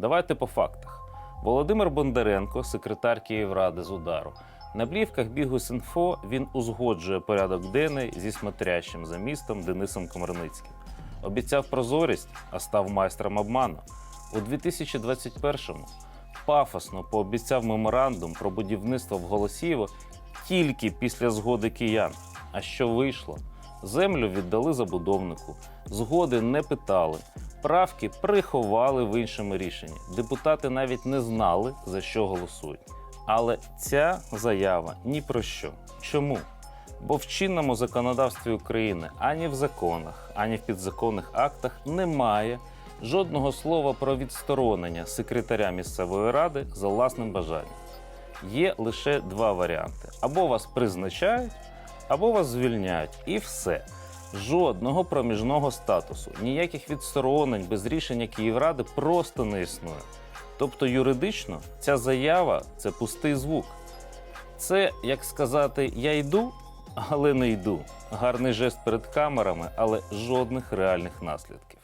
Давайте по фактах. Володимир Бондаренко, секретар Київради з удару. На плівках бігу Синфо він узгоджує порядок денний зі смотрящим за містом Денисом Комарницьким. Обіцяв прозорість, а став майстром обману. У 2021-му пафосно пообіцяв меморандум про будівництво в Голосіїво тільки після згоди киян. А що вийшло? Землю віддали забудовнику, згоди не питали, правки приховали в іншому рішенні. Депутати навіть не знали, за що голосують. Але ця заява ні про що. Чому? Бо в чинному законодавстві України ані в законах, ані в підзаконних актах немає жодного слова про відсторонення секретаря місцевої ради за власним бажанням. Є лише два варіанти: або вас призначають, або вас звільняють, і все. Жодного проміжного статусу, ніяких відсторонень без рішення Київради просто не існує. Тобто юридично ця заява це пустий звук. Це як сказати я йду, але не йду. Гарний жест перед камерами, але жодних реальних наслідків.